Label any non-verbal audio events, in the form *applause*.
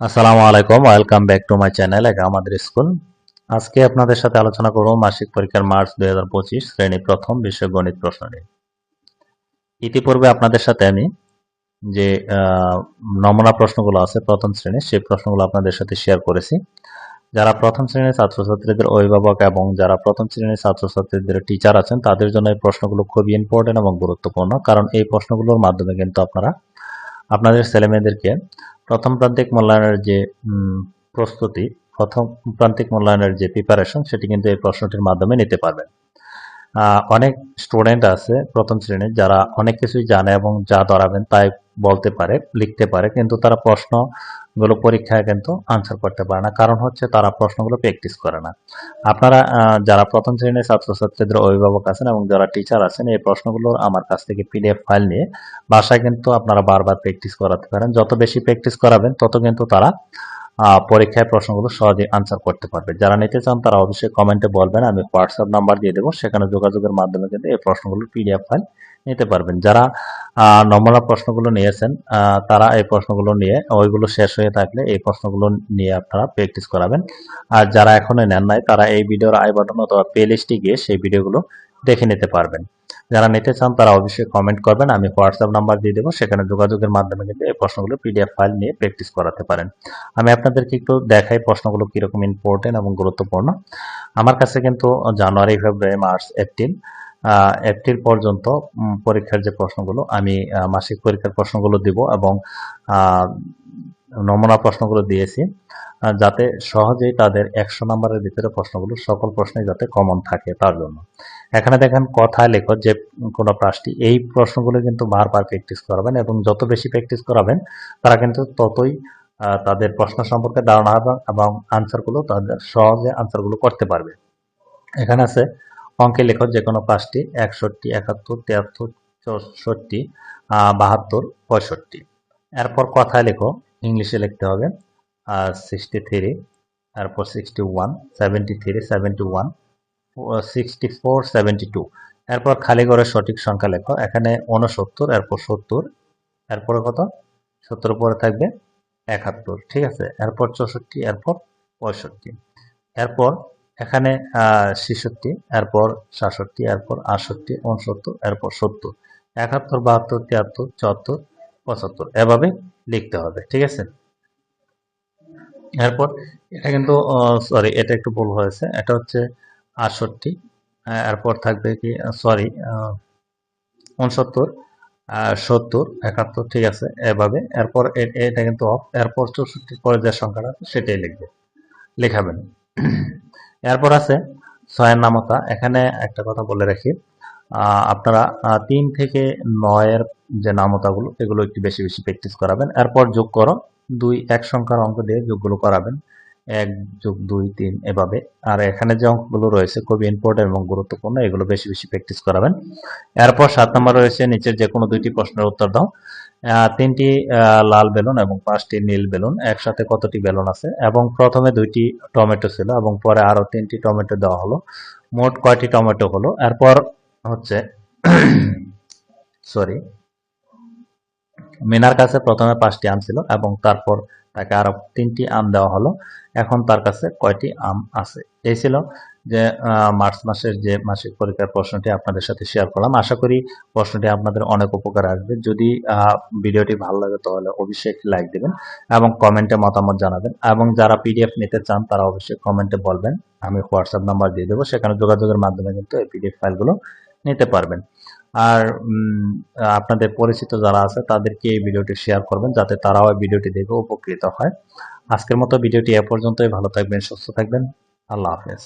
আসসালামু আলাইকুম, welcome back to my channel একা আমাদের স্কুল। আজকে আপনাদের সাথে আলোচনা করব মাসিক পরীক্ষার মার্চ দুই হাজার পঁচিশ শ্রেণি প্রথম বিষয় গণিত প্রশ্ন নিয়ে। ইতিপূর্বে আপনাদের সাথে আমি যে নমুনা প্রশ্নগুলো আছে প্রথম শ্রেণির, সেই প্রশ্নগুলো আপনাদের সাথে শেয়ার করেছি। যারা প্রথম শ্রেণির ছাত্রছাত্রীদের অভিভাবক এবং যারা প্রথম শ্রেণির ছাত্রছাত্রীদের টিচার আছেন, তাদের জন্য এই প্রশ্নগুলো খুবই ইম্পর্টেন্ট এবং গুরুত্বপূর্ণ। কারণ এই প্রশ্নগুলোর মাধ্যমে কিন্তু আপনারা, আপনাদের ছেলেমেয়েদেরকে প্রথম প্রান্তিক মূল্যায়নের যে প্রস্তুতি, প্রথম প্রান্তিক মূল্যায়নের যে প্রিপারেশন সেটি কিন্তু এই প্রশ্নটির মাধ্যমে নিতে পারবেন। অনেক স্টুডেন্ট আছে প্রথম শ্রেণির, যারা অনেক কিছুই জানে এবং যা ধরাবেন, তাই বলতে পারে, লিখতে পারে, কিন্তু তারা প্রশ্নগুলো পরীক্ষায় কিন্তু আনসার করতে পারে না। কারণ হচ্ছে তারা প্রশ্নগুলো প্র্যাকটিস করে না। আপনারা যারা প্রথম শ্রেণির ছাত্রছাত্রীদের অভিভাবক আছেন এবং যারা টিচার আছেন, এই প্রশ্নগুলো আমার কাছ থেকে পিডিএফ ফাইল নিয়ে বাসায় কিন্তু আপনারা বারবার প্র্যাকটিস করাতে পারেন। যত বেশি প্র্যাকটিস করাবেন, তত কিন্তু তারা পরীক্ষায় প্রশ্নগুলো সহজে আনসার করতে পারবে। যারা নিতে চান তারা অবশ্যই কমেন্টে বলবেন, আমি হোয়াটসঅ্যাপ নাম্বার দিয়ে দেবো, সেখানে যোগাযোগের মাধ্যমে কিন্তু এই প্রশ্নগুলো পিডিএফ ফাইল নিতে পারবেন। যারা নমুনা প্রশ্নগুলো নিয়েছেন তারা এই প্রশ্নগুলো নিয়ে, ওইগুলো শেষ হয়ে থাকলে এই প্রশ্নগুলো নিয়ে আপনারা প্র্যাকটিস করাবেন। আর যারা এখনও নেন নাই, তারা এই ভিডিওর আই বাটন অথবা প্লে লিস্টে গিয়ে সেই ভিডিওগুলো দেখে নিতে পারবেন। যারা নিতে চান তারা অবশ্যই কমেন্ট করবেন, আমি হোয়াটসঅ্যাপ নাম্বার দিয়ে দেবো, সেখানে যোগাযোগের মাধ্যমে কিন্তু এই প্রশ্নগুলো পিডিএফ ফাইল নিয়ে প্র্যাকটিস করাতে পারেন। আমি আপনাদেরকে একটু দেখাই প্রশ্নগুলো কীরকম ইম্পর্টেন্ট এবং গুরুত্বপূর্ণ। আমার কাছে কিন্তু January, February, March, April April পর্যন্ত পরীক্ষার যে প্রশ্নগুলো, আমি মাসিক পরীক্ষার প্রশ্নগুলো দিব এবং নমুনা প্রশ্নগুলো দিয়েছি যাতে সহজেই তাদের একশো নম্বরের ভিতরে প্রশ্নগুলো, সকল প্রশ্নে যাতে কমন থাকে তার জন্য। এখানে দেখেন কথায় লেখো যে কোনো প্রাসটি এই প্রশ্নগুলো কিন্তু বারবার প্র্যাকটিস করাবেন এবং যত বেশি প্র্যাকটিস করাবেন, তারা কিন্তু ততই তাদের প্রশ্ন সম্পর্কে ধারণা হবে এবং আনসারগুলো তাদের সহজে আনসারগুলো করতে পারবে। এখানে আছে, অঙ্কে লেখো যে কোনো পাঁচটি, একষট্টি, একাত্তর, তিয়াত্তর, চৌষট্টি বাহাত্তর, পঁয়ষট্টি। এরপর কথা লেখো, ইংলিশে লিখতে হবে। আর সিক্সটি থ্রি এরপর sixty one seventy three seventy one sixty four seventy two এরপর খালি করে সঠিক সংখ্যা লেখো। এখানে উনসত্তর এরপর সত্তর, এরপরে কত? সত্তর পরে থাকবে একাত্তর, ঠিক আছে? এরপর চৌষট্টি, এরপর পঁয়ষট্টি। এরপর এখানে ছেষট্টি, এরপর সাতষট্টি, এরপর আটষট্টি উনসত্তর এরপর সত্তর। একাত্তর, বাহাত্তর, তিয়াত্তর, চুয়াত্তর পঁচাত্তর। এভাবে লিখতে হবে ঠিক আছে? এরপর এটা কিন্তু সরি এটা একটু ভুল হয়েছে। এটা হচ্ছে আটষট্টি আহ, এরপর থাকবে কি সরি উনসত্তর সত্তর একাত্তর ঠিক আছে এভাবে। এরপর এটা কিন্তু অফ এরপর চৌষট্টির পরে যে সংখ্যাটা সেটাই লিখবে লেখাবেন। এরপর আছে ছয়ের নামতা। এখানে একটা কথা বলে রাখি। আপনারা তিন থেকে নয়ের যে নামতাগুলো, এগুলো একটু বেশি বেশি প্র্যাকটিস করাবেন। এরপর যোগ করো, দুই এক সংখ্যার অঙ্ক দিয়ে যোগগুলো করাবেন। এক যোগ দুই তিন এভাবে। আর এখানে যে অঙ্কগুলো রয়েছে, খুবই ইম্পর্টেন্ট এবং গুরুত্বপূর্ণ, এগুলো বেশি বেশি প্র্যাকটিস করাবেন। এরপর সাত নম্বর রয়েছে, নিচের যে কোনো দুইটি প্রশ্নের উত্তর দাও। তিনটি লাল বেলুন এবং পাঁচটি নীল বেলুন। একসাথে কতটি বেলুন আছে? এবং প্রথমে দুইটি টমেটো ছিল এবং পরে আরও তিনটি টমেটো দেওয়া হলো। মোট কয়টি টমেটো হলো? এরপর হচ্ছে *coughs* সরি মিনার কাছে প্রথমে পাঁচটি আম ছিল এবং তারপর তাকে আরও তিনটি আম দেওয়া হলো। এখন তার কাছে কয়টি আম আছে? এই ছিল যে মার্চ মাসের যে মাসিক পরীক্ষার প্রশ্নটি আপনাদের সাথে শেয়ার করলাম। আশা করি প্রশ্নটি আপনাদের অনেক উপকার আসবে। যদি ভিডিওটি ভালো লাগে তাহলে অবশ্যই একটি লাইক দেবেন এবং কমেন্টে মতামত জানাবেন এবং যারা পিডিএফ নিতে চান তারা অবশ্যই কমেন্টে বলবেন। আমি হোয়াটসঅ্যাপ নাম্বার দিয়ে দেবো। সেখানে যোগাযোগের মাধ্যমে কিন্তু এই পিডিএফ ফাইলগুলো নিতে পারবেন। আর আপনাদের পরিচিত যারা আছে, তাদেরকে এই ভিডিওটি শেয়ার করবেন, যাতে তারাও এই ভিডিওটি দেখে উপকৃত হয়। আজকের মতো ভিডিওটি এ পর্যন্তই। ভালো থাকবেন, সুস্থ থাকবেন। আল্লাহ হাফেজ।